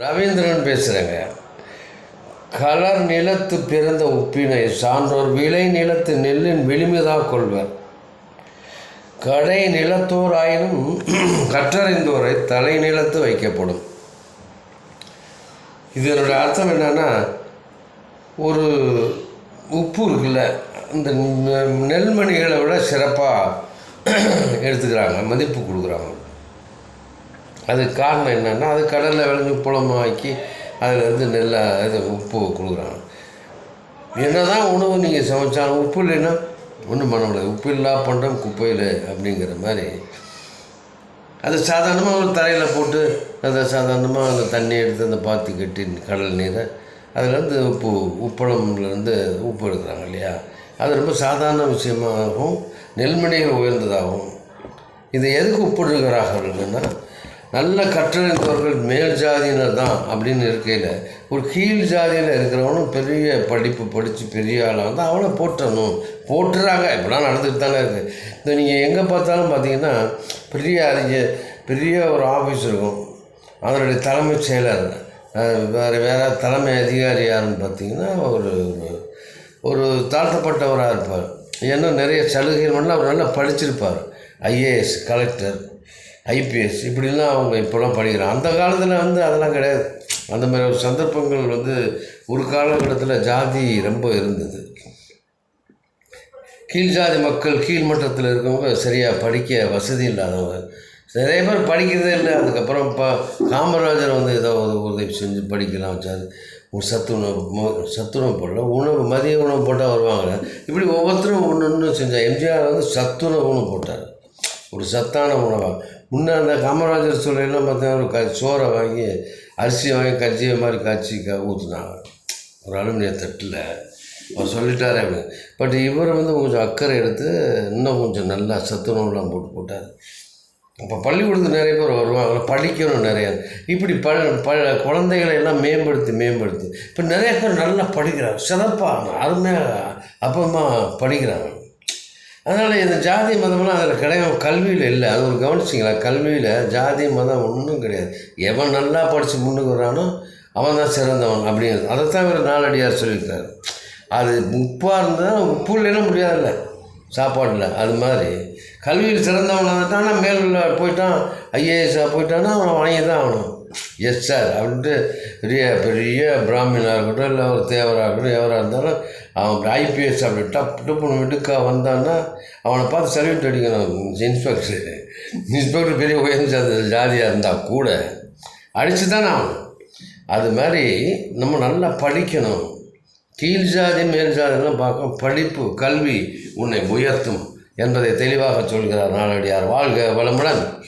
ரவீந்திரன் பேசுகிறேங்க கலர் நிலத்து பிறந்த உப்பினை சான்றோர் விலை நிலத்து நெல்லின் விளிமிதாக கொள்வர். கடை நிலத்தோர் ஆயினும் கற்றறிந்தோரை தலை நிலத்து வைக்கப்படும். இதனுடைய அர்த்தம் என்னென்னா ஒரு உப்பு இருக்குல்ல இந்த நெல்மணிகளை விட சிறப்பாக எடுத்துக்கிறாங்க மதிப்பு கொடுக்குறாங்க. அதுக்கு காரணம் என்னென்னா அது கடலில் விளைஞ்சு புலமாக்கி அதில் நெல்லை இது உப்பு கொடுக்குறாங்க. என்ன தான் உணவு நீங்கள் சமைச்சாலும் உப்பு இல்லைன்னா ஒன்றும் பண்ண முடியாது. உப்பு இல்லா பண்டம் குப்பையில் அப்படிங்கிற மாதிரி. அது சாதாரணமாக ஒரு தரையில் போட்டு அதை சாதாரணமாக அந்த தண்ணி எடுத்து அந்த பாத்தி கட்டி கடல் நீரை அதுலேருந்து உப்பு உப்பளம்லேருந்து உப்பு எடுக்கிறாங்க இல்லையா? அது ரொம்ப சாதாரண விஷயமாகவும் நெல்மணிகள் உயர்ந்ததாகவும். இதை எதுக்கு உப்பு எடுக்கிறார்கள்னா நல்ல கற்றறிந்தவர்கள் மேல் ஜாதியினர் தான் அப்படின்னு இருக்கையில் ஒரு கீழ் ஜாதியில் இருக்கிறவனும் பெரிய படிப்பு படித்து பெரிய ஆளாக இருந்தால் அவனை போற்றணும். போட்டுறாங்க இப்படிலாம் நடந்துட்டு தானே இருக்குது இந்த நீங்கள் எங்கே பார்த்தாலும் பார்த்தீங்கன்னா பெரிய அறிஞர் பெரிய ஒரு ஆஃபீஸ் இருக்கும். அதனுடைய தலைமைச் செயலர். வேறு வேறு தலைமை அதிகாரி யாருன்னு பார்த்தீங்கன்னா ஒரு ஒரு- தாழ்த்தப்பட்டவராக இருப்பார். ஏன்னா நிறைய சலுகைகள் பண்ணால் அவர் நல்லா படிச்சிருப்பார். ஐஏஎஸ் கலெக்டர் ஐபிஎஸ் இப்படிலாம் அவங்க இப்போலாம் படிக்கிறாங்க. அந்த காலத்தில் வந்து அதெல்லாம் கிடையாது. அந்த மாதிரி ஒரு சந்தர்ப்பங்கள் வந்து ஒரு காலகட்டத்தில் ஜாதி ரொம்ப இருந்தது. கீழ் ஜாதி மக்கள் கீழ் மட்டத்தில் இருக்கவங்க சரியாக படிக்க வசதி இல்லாதவங்க. நிறைய பேர் படிக்கிறதே இல்லை. அதுக்கப்புறம் இப்போ காமராஜர் வந்து ஏதோ ஒரு உதவி செஞ்சு படிக்கலாம் வச்சார். ஒரு சத்துணவு சத்துணவு போடல. உணவு மதிய உணவு போட்டால் வருவாங்க. இப்படி ஒவ்வொருத்தரும் ஒன்று ஒன்று செஞ்சார் எம்ஜிஆர் வந்து சத்துணவுன்னு போட்டார். ஒரு சத்தான உணவாக. முன்னே அந்த காமராஜர் சூழலாம் பார்த்தீங்கன்னா ஒரு க சோறை வாங்கி அரிசி வாங்கி கஞ்சியை மாதிரி காய்ச்சி க ஊற்றுனாங்க ஒரு அலுமினிய தட்டில். அவர் சொல்லிட்டாரே அப்படின்னு பட் இவர் வந்து கொஞ்சம் அக்கறை எடுத்து இன்னும் கொஞ்சம் நல்லா சத்துணவுலாம் போட்டு போட்டார். அப்போ பள்ளிக்கூடத்துக்கு நிறைய பேர் வருவாங்க படிக்கணும் நிறையா. இப்படி ப ப குழந்தைகளை எல்லாம் மேம்படுத்தி மேம்படுத்தி. இப்போ நிறைய பேர் நல்லா படிக்கிறாங்க. சிறப்பாக அருமையாக அப்பமா படிக்கிறாங்க. அதனால் இந்த ஜாதி மதம்லாம் அதில் கிடையாது. கல்வியில் இல்லை. அது ஒரு கவனிச்சிங்களா? கல்வியில் ஜாதி மதம் ஒன்றும் கிடையாது. எவன் நல்லா படித்து முன்னுக்கு வரானோ அவன் தான் சிறந்தவன் அப்படிங்கிறது. அதைத்தான் இவர் நாலடியார் சொல்லியிருக்காரு. அது உப்பாக இருந்தால் உப்பு இல்லைன்னா முடியாதுல்ல. சாப்பாட்டில் அது மாதிரி. கல்வியில் சிறந்தவன் வந்துட்டான்னா மேல் போயிட்டான். ஐஏஎஸ்ஸாக போயிட்டான்னா அவனை வாங்கி தான் ஆகணும். எஸ் சார் அப்படின்ட்டு பெரிய பெரிய பிராமினாக இருக்கட்டும் இல்லை ஒரு தேவராக இருக்கட்டும் எவராக இருந்தாலும் அவன் ஐபிஎஸ் அப்படி டப் டப்புன்னு மிடுக்காக வந்தான்னா அவனை பார்த்து சர்வீட் அடிக்கணும். இன்ஸ்பெக்டர் இன்ஸ்பெக்டர் பெரிய உயர்ந்த ஜாதி- ஜாதியாக இருந்தால் கூட அடித்து தானே ஆகணும். அது மாதிரி நம்ம நல்லா படிக்கணும். கீழ் ஜாதி மேல் ஜாதிலாம் பார்க்க படிப்பு கல்வி உன்னை உயர்த்தும் என்பதை தெளிவாக சொல்கிறார் நாளடியார். வாழ்க வளமுடன்.